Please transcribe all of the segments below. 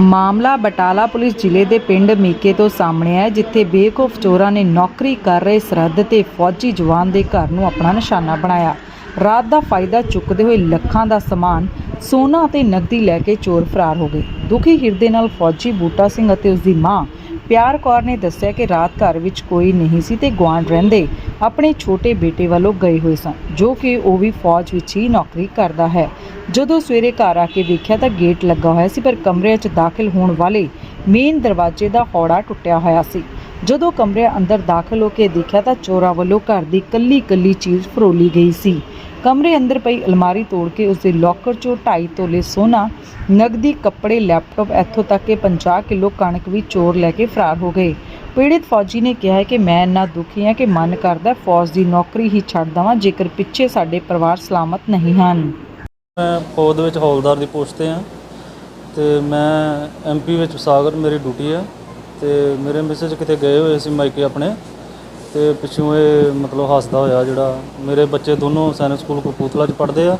ਮਾਮਲਾ ਬਟਾਲਾ ਪੁਲਿਸ ਜ਼ਿਲ੍ਹੇ ਦੇ ਪਿੰਡ ਮੀਕੇ ਤੋਂ ਸਾਹਮਣੇ ਆਇਆ ਜਿੱਥੇ ਬੇਖੌਫ ਚੋਰਾਂ ਨੇ ਨੌਕਰੀ ਕਰ ਰਹੇ ਸਰਹੱਦ ਤੇ ਫੌਜੀ ਜਵਾਨ ਦੇ ਘਰ ਨੂੰ ਆਪਣਾ ਨਿਸ਼ਾਨਾ ਬਣਾਇਆ। ਰਾਤ ਦਾ ਫਾਇਦਾ ਚੁੱਕਦੇ ਹੋਏ ਲੱਖਾਂ ਦਾ ਸਮਾਨ ਸੋਨਾ ਅਤੇ ਨਕਦੀ ਲੈ ਕੇ ਚੋਰ ਫਰਾਰ ਹੋ ਗਏ। ਦੁਖੀ ਹਿਰਦੇ ਨਾਲ ਫੌਜੀ ਬੂਟਾ ਸਿੰਘ ਅਤੇ ਉਸ ਦੀ ਮਾਂ ਪਿਆਰ ਕੌਰ ਨੇ ਦੱਸਿਆ ਕਿ ਰਾਤ ਘਰ ਵਿੱਚ ਕੋਈ ਨਹੀਂ ਸੀ ਤੇ ਗੁਆਂਢ ਰਹਿੰਦੇ ਆਪਣੇ ਛੋਟੇ ਬੇਟੇ ਵੱਲੋਂ ਗਏ ਹੋਏ ਸਨ, ਜੋ ਕਿ ਉਹ ਵੀ ਫੌਜ ਵਿੱਚ ਹੀ ਨੌਕਰੀ ਕਰਦਾ ਹੈ। ਜਦੋਂ ਸਵੇਰੇ ਘਰ ਆ ਕੇ ਵੇਖਿਆ ਤਾਂ ਗੇਟ ਲੱਗਾ ਹੋਇਆ ਸੀ, ਪਰ ਕਮਰਿਆਂ 'ਚ ਦਾਖਲ ਹੋਣ ਵਾਲੇ ਮੇਨ ਦਰਵਾਜ਼ੇ ਦਾ ਹੌੜਾ ਟੁੱਟਿਆ ਹੋਇਆ ਸੀ। ਜਦੋਂ ਕਮਰੇ ਅੰਦਰ ਦਾਖਲ ਹੋ ਕੇ ਦੇਖਿਆ ਤਾਂ ਚੋਰਾਂ ਵੱਲੋਂ ਘਰ ਦੀ ਕੱਲੀ ਕੱਲੀ ਚੀਜ਼ ਫਰੋਲੀ ਗਈ ਸੀ। ਕਮਰੇ ਅੰਦਰ ਪਈ ਅਲਮਾਰੀ ਤੋੜ ਕੇ ਉਸ ਦੇ ਲੋਕਰ 'ਚੋਂ 2.5 ਤੋਲੇ ਸੋਨਾ ਨਗਦੀ ਕੱਪੜੇ, ਲੈਪਟਾਪ, ਇੱਥੋਂ ਤੱਕ ਕਿ 50 ਕਿਲੋ ਕਣਕ ਵੀ ਚੋਰ ਲੈ ਕੇ ਫਰਾਰ ਹੋ ਗਏ। ਪੀੜਿਤ ਫੌਜੀ ਨੇ ਕਿਹਾ ਹੈ ਕਿ ਮੈਂ ਇੰਨਾ ਦੁਖੀ ਹਾਂ ਕਿ ਮਨ ਕਰਦਾ ਫੌਜ ਦੀ ਨੌਕਰੀ ਹੀ ਛੱਡ ਦਵਾਂ, ਜੇਕਰ ਪਿੱਛੇ ਸਾਡੇ ਪਰਿਵਾਰ ਸਲਾਮਤ ਨਹੀਂ ਹਨ। ਮੈਂ ਫੌਜ ਦੇ ਵਿੱਚ ਹੌਲਦਾਰ ਦੀ ਪੋਸਟ ਤੇ ਆ ਤੇ ਮੈਂ ਐਮਪੀ ਵਿੱਚ ਸਾਗਰ ਮੇਰੀ ਡਿਊਟੀ ਹੈ। ਤੇ ਮੇਰੇ ਮੈਸੇਜ ਕਿਤੇ ਗਏ ਹੋਏ ਸੀ ਮਾਈਕੇ ਆਪਣੇ ਤੇ ਪਿੱਛੋਂ ਇਹ ਮਤਲਬ ਹੱਸਦਾ ਹੋਇਆ ਜਿਹੜਾ ਮੇਰੇ ਬੱਚੇ ਦੋਨੋਂ ਸੈਨਿਕ ਸਕੂਲ ਕਪੂਰਥਲਾ 'ਚ ਪੜ੍ਹਦੇ ਆ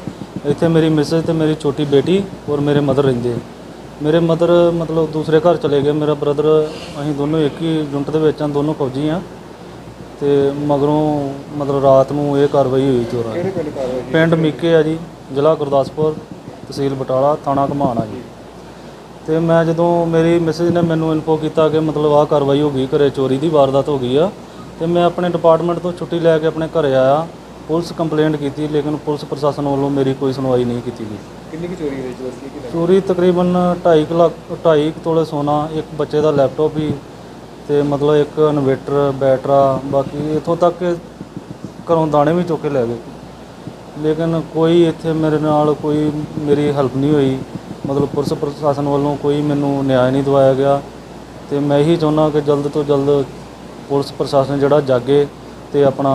ਇੱਥੇ ਮੇਰੀ ਮੈਸੇਜ ਤੇ ਮੇਰੀ ਛੋਟੀ ਬੇਟੀ ਔਰ ਮੇਰੇ ਮਦਰ ਰਹਿੰਦੇ ਆ। ਮੇਰੇ ਮਦਰ ਮਤਲਬ ਦੂਸਰੇ ਘਰ ਚਲੇ ਗਏ ਮੇਰਾ ਬ੍ਰਦਰ ਅਸੀਂ ਦੋਨੋਂ ਇੱਕ ਹੀ ਯੂਨਿਟ ਦੇ ਵਿੱਚ ਆ ਦੋਨੋਂ ਫੌਜੀ ਆ। ਤੇ ਮਗਰੋਂ ਮਤਲਬ ਰਾਤ ਨੂੰ ਇਹ ਕਾਰਵਾਈ ਹੋਈ ਚੋਰਾਂ ਦੀ। ਪਿੰਡ ਮੀਕੇ ਆ ਜੀ ਜ਼ਿਲ੍ਹਾ ਗੁਰਦਾਸਪੁਰ ਤਹਿਸੀਲ ਬਟਾਲਾ ਥਾਣਾ ਘਮਾਣਾ ਜੀ। ਤੇ ਮੈਂ ਜਦੋਂ ਮੇਰੀ ਮੈਸੇਜ ਨੇ ਮੈਨੂੰ ਇਨਫੋ ਕੀਤਾ ਕਿ ਮਤਲਬ ਆਹ ਕਾਰਵਾਈ ਹੋ ਗਈ ਘਰੇ ਚੋਰੀ ਦੀ ਵਾਰਦਾਤ ਹੋ ਗਈ ਆ ਤੇ ਮੈਂ ਆਪਣੇ ਡਿਪਾਰਟਮੈਂਟ ਤੋਂ ਛੁੱਟੀ ਲੈ ਕੇ ਆਪਣੇ ਘਰੇ ਆਇਆ ਪੁਲਿਸ ਕੰਪਲੇਂਟ ਕੀਤੀ ਲੇਕਿਨ ਪੁਲਿਸ ਪ੍ਰਸ਼ਾਸਨ ਵੱਲੋਂ ਮੇਰੀ ਕੋਈ ਸੁਣਵਾਈ ਨਹੀਂ ਕੀਤੀ ਗਈ। ਕਿੰਨੀ ਕੁ ਚੋਰੀ ਹੋਈ ਚੋਰ ਕੀ ਚੋਰੀ ਤਕਰੀਬਨ 2.5 ਲੱਖ 2.5 ਤੋਲੇ ਸੋਨਾ ਇੱਕ ਬੱਚੇ ਦਾ ਲੈਪਟਾਪ ਵੀ ਤੇ ਮਤਲਬ ਇੱਕ ਇਨਵੇਟਰ ਬੈਟਰਾ ਬਾਕੀ ਇਥੋਂ ਤੱਕ ਕਿ ਘਰੋਂ ਦਾਣੇ ਵੀ ਚੁੱਕ ਕੇ ਲੈ ਗਏ। ਲੇਕਿਨ ਕੋਈ ਇੱਥੇ ਮੇਰੇ ਨਾਲ ਕੋਈ ਮੇਰੀ ਹੈਲਪ ਨਹੀਂ ਹੋਈ। ਮਤਲਬ ਪੁਲਿਸ ਪ੍ਰਸ਼ਾਸਨ ਵੱਲੋਂ ਕੋਈ ਮੈਨੂੰ ਨਿਆਂ ਨਹੀਂ ਦਵਾਇਆ ਗਿਆ ਤੇ ਮੈਂ ਇਹੀ ਚਾਹੁੰਦਾ ਕਿ ਜਲਦ ਤੋਂ ਜਲਦ ਪੁਲਿਸ ਪ੍ਰਸ਼ਾਸਨ ਜਿਹੜਾ ਜਾਗੇ ਤੇ ਆਪਣਾ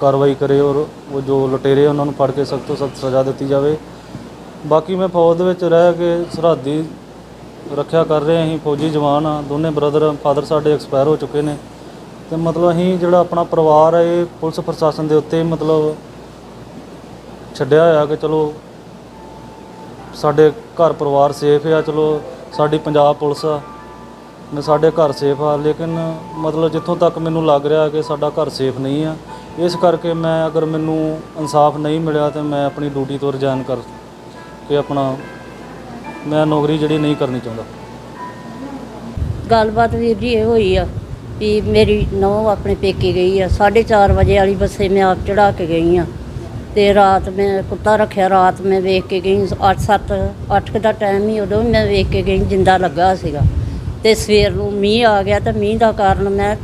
ਕਾਰਵਾਈ ਕਰੇ ਔਰ ਉਹ ਜੋ ਲੁਟੇਰੇ ਉਹਨਾਂ ਨੂੰ ਫੜ ਕੇ ਸਖਤ ਤੋਂ ਸਖਤ ਸਜ਼ਾ ਦਿੱਤੀ ਜਾਵੇ। ਬਾਕੀ ਮੈਂ ਫੌਜ ਦੇ ਵਿੱਚ ਰਹਿ ਕੇ ਸਰਹੱਦੀ ਰੱਖਿਆ ਕਰ ਰਹੇ, ਅਸੀਂ ਫੌਜੀ ਜਵਾਨ ਆ, ਦੋਨੇ ਬ੍ਰਦਰ, ਫਾਦਰ ਸਾਡੇ ਐਕਸਪਾਇਰ ਹੋ ਚੁੱਕੇ ਨੇ ਤੇ ਮਤਲਬ ਅਸੀਂ ਜਿਹੜਾ ਆਪਣਾ ਪਰਿਵਾਰ ਹੈ ਇਹ ਪੁਲਿਸ ਪ੍ਰਸ਼ਾਸਨ ਦੇ ਉੱਤੇ ਮਤਲਬ ਛੱਡਿਆ ਹੋਇਆ ਕਿ ਚਲੋ ਸਾਡੇ ਘਰ ਪਰਿਵਾਰ ਸੇਫ ਆ, ਚਲੋ ਸਾਡੀ ਪੰਜਾਬ ਪੁਲਿਸ ਆ, ਨੇ ਸਾਡੇ ਘਰ ਸੇਫ ਆ, ਲੇਕਿਨ ਮਤਲਬ ਜਿੱਥੋਂ ਤੱਕ ਮੈਨੂੰ ਲੱਗ ਰਿਹਾ ਕਿ ਸਾਡਾ ਘਰ ਸੇਫ ਨਹੀਂ ਆ, ਇਸ ਕਰਕੇ ਮੈਂ ਅਗਰ ਮੈਨੂੰ ਇਨਸਾਫ ਨਹੀਂ ਮਿਲਿਆ ਤੇ ਮੈਂ ਆਪਣੀ ਡਿਊਟੀ ਤੋਂ ਰਿਜ਼ਾਈਨ ਕਰ ਕੇ ਆਪਣਾ ਮੈਂ ਨੌਕਰੀ ਜਿਹੜੀ ਨਹੀਂ ਕਰਨੀ ਚਾਹੁੰਦਾ। ਗੱਲਬਾਤ ਵੀਰ ਜੀ ਇਹ ਹੋਈ ਆ ਵੀ ਮੇਰੀ ਨੌਂ ਆਪਣੇ ਪੇਕੇ ਗਈ ਆ 4:30 ਵਜੇ ਵਾਲੀ ਬੱਸੇ ਮੈਂ ਆਪ ਚੜਾ ਕੇ ਗਈ ਆ। ਤੇ ਰਾਤ ਮੈਂ ਕੁੱਤਾ ਰੱਖਿਆ, ਰਾਤ ਮੈਂ ਵੇਖ ਕੇ ਗਈ 8 7 8 ਦਾ ਟਾਈਮ ਹੀ ਉਦੋਂ ਮੈਂ ਵੇਖ ਕੇ ਗਈ, ਜਿੰਦਾ ਲੱਗਾ ਸੀਗਾ। ਤੇ ਸਵੇਰ ਨੂੰ ਮੀਂਹ ਆ ਗਿਆ ਤਾਂ ਮੀਂਹ ਦਾ ਕਾਰਨ ਮੈਂ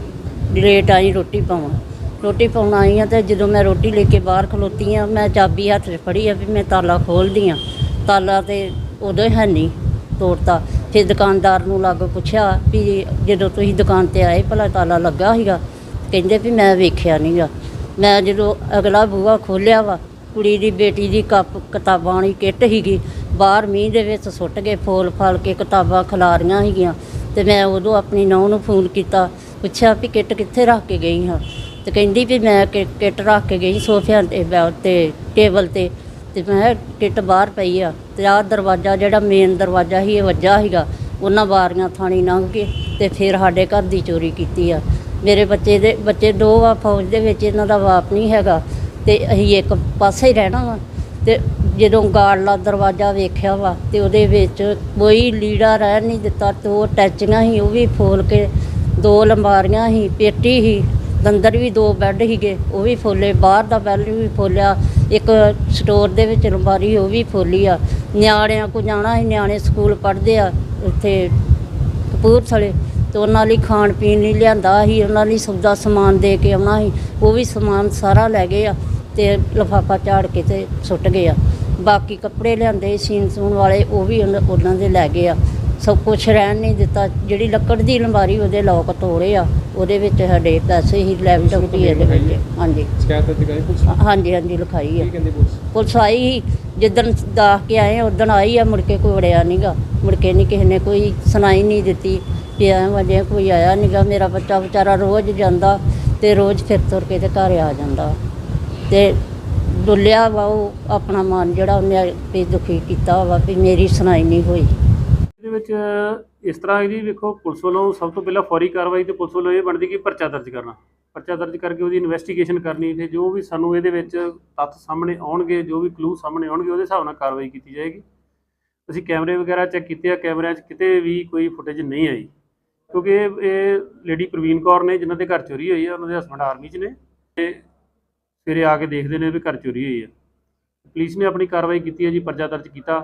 ਲੇਟ ਆਈ ਰੋਟੀ ਪਾਉਣ। ਰੋਟੀ ਪਾਉਣ ਆਈ ਆ ਤੇ ਜਦੋਂ ਮੈਂ ਰੋਟੀ ਲੈ ਕੇ ਬਾਹਰ ਖਲੋਤੀ ਆ, ਮੈਂ ਚਾਬੀ ਹੱਥ 'ਚ ਫੜੀ ਆ ਵੀ ਮੈਂ ਤਾਲਾ ਖੋਲਦੀ ਆ। ਤਾਲਾ ਤੇ ਉਦੋਂ ਹੈ ਨਹੀਂ ਤੋੜਤਾ। ਫਿਰ ਦੁਕਾਨਦਾਰ ਨੂੰ ਲੱਗ ਪੁੱਛਿਆ ਵੀ ਜਦੋਂ ਤੁਸੀਂ ਦੁਕਾਨ ਤੇ ਆਏ, ਭਲਾ ਤਾਲਾ ਲੱਗਾ ਸੀਗਾ? ਕਹਿੰਦੇ ਵੀ ਮੈਂ ਵੇਖਿਆ ਨਹੀਂਗਾ ਮੈਂ ਜਦੋਂ ਅਗਲਾ ਬੂਹਾ ਖੋਲਿਆ ਵਾ, ਕੁੜੀ ਦੀ ਬੇਟੀ ਦੀ ਕੱਪ ਕਿਤਾਬਾਂ ਵਾਲੀ ਕਿੱਟ ਸੀਗੀ, ਬਾਹਰ ਮੀਂਹ ਦੇ ਵਿੱਚ ਸੁੱਟ ਕੇ ਫੋਲ ਫਾਲ ਕੇ ਕਿਤਾਬਾਂ ਖਿਲਾਰੀਆਂ ਸੀਗੀਆਂ। ਤੇ ਮੈਂ ਉਦੋਂ ਆਪਣੀ ਨੌਂ ਨੂੰ ਫੋਨ ਕੀਤਾ, ਪੁੱਛਿਆ ਵੀ ਕਿੱਟ ਕਿੱਥੇ ਰੱਖ ਕੇ ਗਈ ਹਾਂ? ਤੇ ਕਹਿੰਦੀ ਵੀ ਮੈਂ ਕਿ- ਕਿੱਟ ਰੱਖ ਕੇ ਗਈ ਸੋਫਿਆਂ ਤੇ, ਬੈ- ਤੇ ਟੇਬਲ ਤੇ। ਤੇ ਮੈਂ ਕਿਹਾ, ਕਿੱਟ ਬਾਹਰ ਪਈ ਆ। ਤੇ ਆਹ ਦਰਵਾਜ਼ਾ ਜਿਹੜਾ ਮੇਨ ਦਰਵਾਜ਼ਾ ਸੀ, ਇਹ ਵੱਜਾ ਸੀਗਾ। ਉਹਨਾਂ ਵਾਰੀਆਂ ਥਾਣੀ ਲੰਘ ਕੇ ਤੇ ਫਿਰ ਸਾਡੇ ਘਰ ਦੀ ਚੋਰੀ ਕੀਤੀ ਆ। ਮੇਰੇ ਬੱਚੇ ਦੇ ਬੱਚੇ ਦੋ ਆ, ਫੌਜ ਦੇ ਵਿੱਚ ਇਹਨਾਂ ਦਾ ਬਾਪ ਨਹੀਂ ਹੈਗਾ ਤੇ ਅਸੀਂ ਇੱਕ ਪਾਸੇ ਹੀ ਰਹਿਣਾ ਵਾ ਤੇ ਜਦੋਂ ਗਾੜਲਾ ਦਰਵਾਜ਼ਾ ਵੇਖਿਆ ਵਾ ਤੇ ਉਹਦੇ ਵਿੱਚ ਕੋਈ ਲੀੜਾ ਰਹਿ ਨਹੀਂ ਦਿੱਤਾ ਦੋ ਟੈਚੀਆਂ ਸੀ, ਉਹ ਵੀ ਫੋਲ ਕੇ ਦੋ ਲੰਬਾਰੀਆਂ ਸੀ, ਪੇਟੀ ਸੀ, ਅੰਦਰ ਵੀ ਦੋ ਬੈੱਡ ਸੀਗੇ, ਉਹ ਵੀ ਫੋਲੇ, ਬਾਹਰ ਦਾ ਬੈੱਡ ਵੀ ਫੋਲਿਆ, ਇੱਕ ਸਟੋਰ ਦੇ ਵਿੱਚ ਲੰਬਾਰੀ, ਉਹ ਵੀ ਫੋਲੀ ਆ। ਨਿਆਣਿਆਂ ਕੋ ਜਾਣਾ ਸੀ, ਨਿਆਣੇ ਸਕੂਲ ਪੜ੍ਹਦੇ ਆ ਇੱਥੇ ਕਪੂਰਥਲੇ। ਤੇ ਉਹਨਾਂ ਲਈ ਖਾਣ ਪੀਣ ਲਈ ਲਿਆਂਦਾ ਸੀ ਉਹਨਾਂ ਲਈ ਸੌਦਾ ਸਮਾਨ ਦੇ ਕੇ ਆਉਣਾ ਸੀ ਉਹ ਵੀ ਸਮਾਨ ਸਾਰਾ ਲੈ ਗਏ ਆ ਤੇ ਲਫਾਫਾ ਝਾੜ ਕੇ ਤੇ ਸੁੱਟ ਗਏ ਆ। ਬਾਕੀ ਕੱਪੜੇ ਲਿਆਂਦੇ ਸੀਨ ਸੂਣ ਵਾਲੇ ਉਹ ਵੀ ਉਹਨਾਂ ਉਹਨਾਂ ਦੇ ਲੈ ਗਏ ਆ। ਸਭ ਕੁਝ ਰਹਿਣ ਨਹੀਂ ਦਿੱਤਾ ਜਿਹੜੀ ਲੱਕੜ ਦੀ ਅਲਮਾਰੀ ਉਹਦੇ ਲੋਕ ਤੋੜੇ ਆ ਉਹਦੇ ਵਿੱਚ ਸਾਡੇ ਪੈਸੇ ਹੀ ਲੈਪਟਾਪ ਵੀ ਇਹਦੇ ਵਿੱਚ। ਹਾਂਜੀ। ਸ਼ਿਕਾਇਤ ਗਈ ਪੁਲਿਸ ਹਾਂਜੀ ਹਾਂਜੀ ਲਿਖਾਈ ਕਹਿੰਦੀ ਪੁਲਿਸ? ਆਈ ਜਿੱਦਣ ਦਾਖ ਕੇ ਆਏ ਉਦੋਂ ਆਈ ਆ ਮੁੜ ਕੇ ਕੋਈ ਵੜਿਆ ਨਹੀਂਗਾ ਮੁੜ ਕੇ ਨਹੀਂ ਕਿਸੇ ਨੇ ਕੋਈ ਸੁਣਾਈ ਨਹੀਂ ਦਿੱਤੀ। ਵੀ ਵਜੇ ਕੋਈ ਆਇਆ ਨਹੀਂਗਾ ਮੇਰਾ ਬੱਚਾ ਵਿਚਾਰਾ ਰੋਜ਼ ਜਾਂਦਾ ਤੇ ਰੋਜ਼ ਫਿਰ ਤੁਰ ਕੇ ਤੇ ਘਰ ਆ ਜਾਂਦਾ। ਤੇ ਡੁੱਲਿਆ ਵਾ ਉਹ ਆਪਣਾ ਮਨ ਜਿਹੜਾ ਉਹਨੇ ਵੀ ਦੁਖੀ ਕੀਤਾ ਵਾ ਵੀ ਮੇਰੀ ਸੁਣਾਈ ਨਹੀਂ ਹੋਈ। ਇਹਦੇ ਵਿੱਚ ਇਸ ਤਰ੍ਹਾਂ ਹੈ ਜੀ, ਵੇਖੋ, ਪੁਲਿਸ ਵੱਲੋਂ ਸਭ ਤੋਂ ਪਹਿਲਾਂ ਫੌਰੀ ਕਾਰਵਾਈ ਤੇ ਪੁਲਿਸ ਵੱਲੋਂ ਇਹ ਬਣਦੀ ਕਿ ਪਰਚਾ ਦਰਜ ਕਰਨਾ। ਪਰਚਾ ਦਰਜ ਕਰਕੇ ਉਹਦੀ ਇਨਵੈਸਟੀਗੇਸ਼ਨ ਕਰਨੀ ਤੇ ਜੋ ਵੀ ਸਾਨੂੰ ਇਹਦੇ ਵਿੱਚ ਤੱਥ ਸਾਹਮਣੇ ਆਉਣਗੇ, ਜੋ ਵੀ ਕਲੂ ਸਾਹਮਣੇ ਆਉਣਗੇ, ਉਹਦੇ ਹਿਸਾਬ ਨਾਲ ਕਾਰਵਾਈ ਕੀਤੀ ਜਾਏਗੀ। ਅਸੀਂ ਕੈਮਰੇ ਵਗੈਰਾ ਚੈੱਕ ਕੀਤੇ ਆ, ਕੈਮਰਿਆਂ 'ਚ ਕਿਤੇ ਵੀ ਕੋਈ ਫੁਟੇਜ ਨਹੀਂ ਆਈ। ਕਿਉਂਕਿ ਇਹ ਇਹ ਲੇਡੀ ਪ੍ਰਵੀਨ ਕੌਰ ਨੇ ਜਿਨ੍ਹਾਂ ਦੇ ਘਰ ਚੋਰੀ ਹੋਈ ਹੈ ਉਹਨਾਂ ਦੇ ਹਸਬੰਡ ਆਰਮੀ 'ਚ ਨੇ ਤੇ ਸਵੇਰੇ ਆ ਕੇ ਦੇਖਦੇ ਨੇ ਵੀ ਘਰ ਚੋਰੀ ਹੋਈ ਹੈ ਪੁਲਿਸ ਨੇ ਆਪਣੀ ਕਾਰਵਾਈ ਕੀਤੀ ਹੈ ਜੀ, ਪਰਚਾ ਦਰਜ ਕੀਤਾ,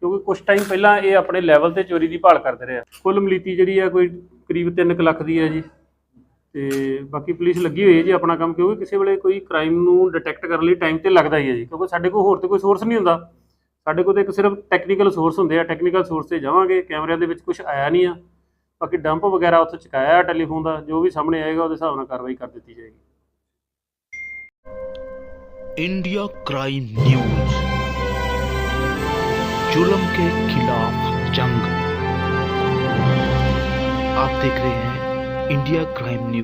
ਕਿਉਂਕਿ ਕੁਝ ਟਾਈਮ ਪਹਿਲਾਂ ਇਹ ਆਪਣੇ ਲੈਵਲ ਤੇ ਚੋਰੀ ਦੀ ਭਾਲ ਕਰਦੇ ਰਹੇ ਕੁੱਲ ਮਲੀਤੀ ਜਿਹੜੀ ਹੈ ਕੋਈ ਕਰੀਬ 3 ਲੱਖ ਦੀ ਹੈ ਜੀ। ਤੇ ਬਾਕੀ ਪੁਲਿਸ ਲੱਗੀ ਹੋਈ ਹੈ ਜੀ ਆਪਣਾ ਕੰਮ, ਕਿਉਂਕਿ ਕਿਸੇ ਵੇਲੇ ਕੋਈ ਕ੍ਰਾਈਮ ਨੂੰ ਡਿਟੈਕਟ ਕਰਨ ਲਈ ਟਾਈਮ ਤੇ ਲੱਗਦਾ ਹੀ ਹੈ ਜੀ, ਕਿਉਂਕਿ ਸਾਡੇ ਕੋਲ ਹੋਰ ਤੇ ਕੋਈ ਸੋਰਸ ਨਹੀਂ ਹੁੰਦਾ। ਸਾਡੇ ਕੋਲ ਤਾਂ ਇੱਕ ਸਿਰਫ ਟੈਕਨੀਕਲ ਸੋਰਸ ਹੁੰਦੇ ਆ ਟੈਕਨੀਕਲ ਸੋਰਸ ਤੇ ਜਾਵਾਂਗੇ, ਕੈਮਰਿਆਂ ਦੇ ਵਿੱਚ ਕੁਝ ਆਇਆ ਨਹੀਂ ਆ। ਬਾਕੀ ਡੰਪ ਵਗੈਰਾ ਉੱਥੇ ਚੁਕਾਇਆ ਟੈਲੀਫੋਨ ਦਾ ਜੋ ਵੀ ਸਾਹਮਣੇ ਆਏਗਾ ਉਹਦੇ ਹਿਸਾਬ ਨਾਲ ਕਾਰਵਾਈ ਕਰ ਦਿੱਤੀ ਜਾਏਗੀ इंडिया क्राइम न्यूज जुल्म के खिलाफ जंग आप देख रहे हैं इंडिया क्राइम न्यूज